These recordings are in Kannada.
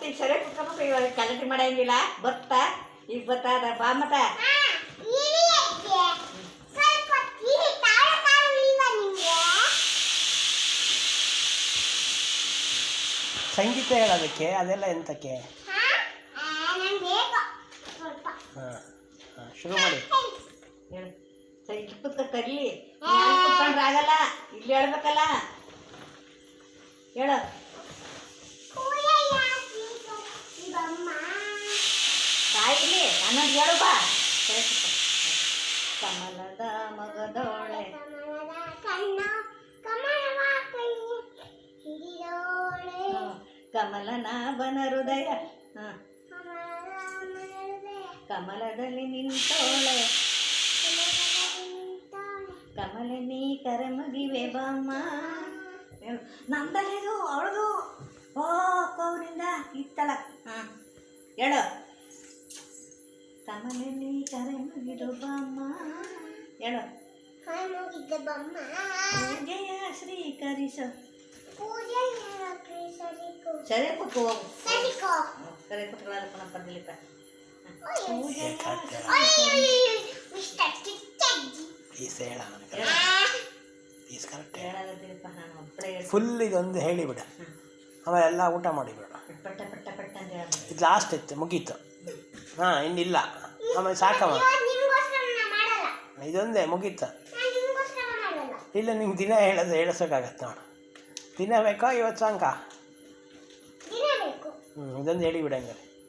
ಮತ್ತೆ ಈಗ ಸರಿ ಕುತ್ಕೋಬೇಕು ಇವಾಗ ಕಲೆಕ್ಟ್ ಮಾಡಂಗಿಲ್ಲ. ಬರ್ತಾ? ಈಗ ಬರ್ತಾ ಅದ ಬಾ ಮತ ಸಂಗೀತ ಹೇಳೋದಕ್ಕೆ ಅದೆಲ್ಲ ಎಂತಕ್ಕೆ? ಹಾಂ ಹಾಂ ಶುರು ಮಾಡಿ. ಹೇಳು. ಸರಿ ಕುತ್ಕೊ ತರ್ಲಿ ಕುತ್ಕೊಂಡ್ರೆ ಆಗಲ್ಲ. ಇಲ್ಲಿ ಹೇಳ್ಬೇಕಲ್ಲ. ಹೇಳು. ಬಾಯಿಲಿ ಅನ್ನೋದು ಹೇಳು ಬಾ. ಕಮಲದ ಮಗದೋಳೆ. ಕಮಲನ ಬನ ಹೃದಯ. ಕಮಲದಲ್ಲಿ ನಿಂತೋಳೆ. ಕಮಲ ನೀ ಕರಮಗಿವೆ ಬಾಮ್ಮ. ಹೇಳು. ನಮ್ದಲ್ಲಿದು ಅವಳದು. ಓ ಕೌರಿ. ಹೇಳು. ಕಮಲಲ್ಲಿ ನೀ ಕರಮಗಿರು ಬಾಮ್ಮ ಹೇಳು. ಪೂಜೆಯ ಶ್ರೀಕರಿಸು ಸರಿ ಹೋಗು. ಸರಿ ಹೇಳ್ತೀನಿ. ಫುಲ್ ಇದೊಂದು ಹೇಳಿಬಿಡ. ಆಮೇಲೆ ಎಲ್ಲ ಊಟ ಮಾಡಿಬಿಡ. ಇದು ಲಾಸ್ಟ್ ಇತ್ತು ಮುಗೀತು. ಹಾಂ ಇನ್ನಿಲ್ಲ. ಆಮೇಲೆ ಸಾಕಮ್ಮ. ಇದೊಂದೇ ಮುಗೀತು. ಇಲ್ಲ ನಿಮ್ಗೆ ದಿನ ಹೇಳೋದು ಹೇಳಿಸೋಕ್ಕಾಗತ್ತೆ ನೋಡು. ದಿನ ಬೇಕಾ ಇವತ್ತು ಸಾಂಕ ಹ್ಞೂ ಇದೊಂದು ಹೇಳಿ ಹಂಗಾರೆ.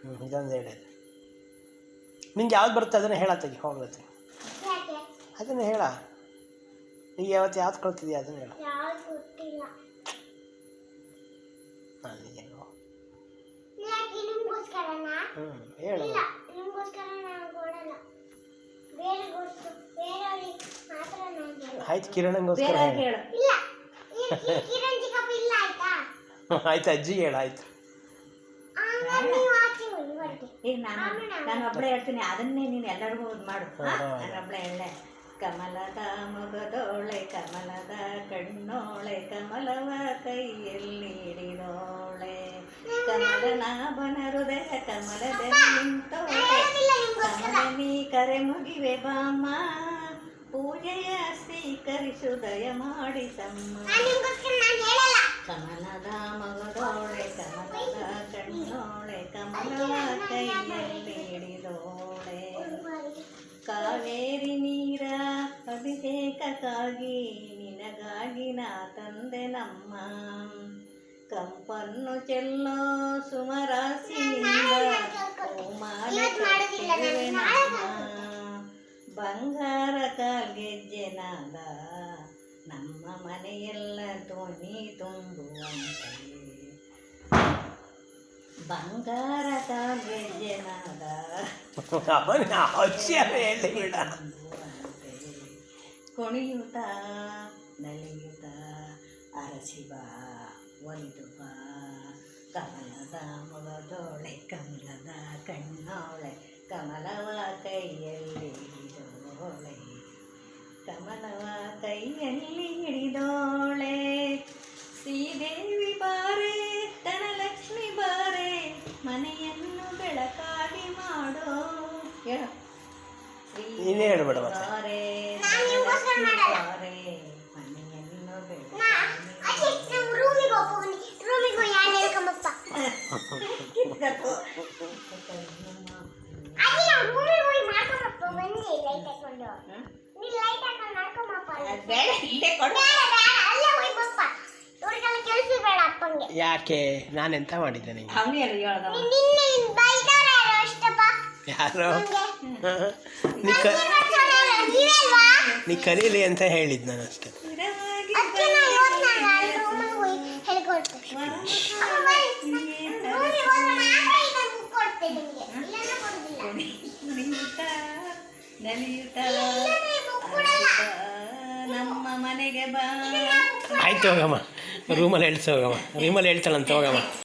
ಹ್ಞೂ ಇದೊಂದು ಹೇಳಿದೆ ನಿಂಗೆ ಯಾವ್ದು ಬರುತ್ತೆ ಅದನ್ನು ಹೇಳತ್ತಿ ಹೋಗ್ಲತ್ತಿ ಅದನ್ನು ಹೇಳ. ನೀ ಯಾವತ್ತು ಯಾವ್ದು ಕಳ್ತಿದ್ಯಾ ಅದನ್ನು ಹೇಳು. ನಾನು ನಿಜ ಹ್ಞೂ ಹೇಳು. ಆಯ್ತು ಕಿರಣಂಗೋಸ್ಕರ ಬೇರೆ ಹೇಳು. ಹೇಳು. ಆಯ್ತು? ಅಜ್ಜಿ ಹೇಳು ಆಯ್ತು. ಈಗ ನಾನು ನಾನು ಒಬ್ಬಳೇ ಹೇಳ್ತೀನಿ ಅದನ್ನೇ ನೀನು ಎಲ್ಲರಿಗೂ ಇದು ಮಾಡು. ಹಾ? ಹಾ. ನಾನು ಒಬ್ಬಳೇ ಹೇಳೆ ಕಮಲದ ಮೊಗದೋಳೆ ಕಮಲದ ಕಣ್ಣೋಳೆ ಕಮಲವ ಕೈಯಲ್ಲಿ ಹಿಡಿದೋಳೆ. ಕಮಲನಾಭನ ಕಮಲದಲ್ಲಿ ನಿಂತೋಳೆ ಕಮಲ ನೀ ಕರೆ ಮುಗಿವೆ ಬಾಮ್ಮ. ಪೂಜೆಯ ಸ್ವೀಕರಿಸು ದಯ ಮಾಡಿ ತಮ್ಮ ಕಮಲದ ಮಗದೋಳೆ ಕಮಲದ ಕಣ್ಣೋಳೆ ಕಮಲವ ಕೈಯಲ್ಲಿ ಹಿಡಿದೋಳೆ ಕಾವೇರಿ ನೀರ ಅಭಿಷೇಕಕ್ಕಾಗಿ ನಿನಗಾಗಿ ನಾ ತಂದೆ ನಮ್ಮ. ಕಂಪನ್ನು ಚೆಲ್ಲೋ ಸುಮರಾಸಿನಿಂದ ಬಂಗಾರ ನಮ್ಮ ಬಂಗಾರ ಕಾಲ್ಗೆಜ್ಜೆನಾದ ನಮ್ಮ ಮನೆಯೆಲ್ಲ ಧ್ವನಿ ತುಂಬುವಂತೆ ಬಂಗಾರ ಕಾಲ್ಗೆಜ್ಜೆ ನಾದ ಕುಣಿಯುತ್ತ ನಲಿಯುತ್ತ ಅರಸಿ ಬಾ ಒಲಿದು ಬಾ ಕಮಲದ ಮೊಗದೋಳೆ ಕಮಲದ ಕಣ್ಣೋಳೆ ಕಮಲವ ಕೈಯಲ್ಲಿ ಹಿಡಿದೋಳೆ ಕಮಲವ ಕೈಯಲ್ಲಿ ಹಿಡಿದೋಳೆ ಶ್ರೀದೇವಿ ಬಾರೆ ಧನಲಕ್ಷ್ಮಿ ಬಾರೆ ಮನೆಯನ್ನು ಬೆಳಕಾಗಿ ಮಾಡೋ ಹೇಳು ನೀನೇ ಹೇಳ್ಬೇಡ ಮತ್ತೆ. ಬಾರೆ ಬೇಡ ಇಲ್ಲೇ ಕೊಡು. ಯಾಕೆ? ನಾನೆಂತ ಮಾಡಿದ್ದೆ ನಿಂಗೆ? ಅವನೇ ಹೇಳು ಹೇಳ್ದವ ನಿನ್ನೆ ಬೈದಾರ ಅಷ್ಟಪ್ಪ? ಯಾರು? ನೀ ಕ ನೀ ಕರೀಲಿ ಅಂತ ಹೇಳಿದ್ ನಾನು ಅಷ್ಟೇ. ನಲಿಯುತ್ತ. ನಮ್ಮ ಮನೆಗೆ ಬಾ. ಆಯ್ತು ಹೋಗಮ್ಮ. ರೂಮಲ್ಲಿ ಹೇಳ್ಸ ಹೋಗಮ್ಮ. ರೂಮಲ್ಲಿ ಹೇಳ್ತಾಳಂತ ಹೋಗಮ್ಮ.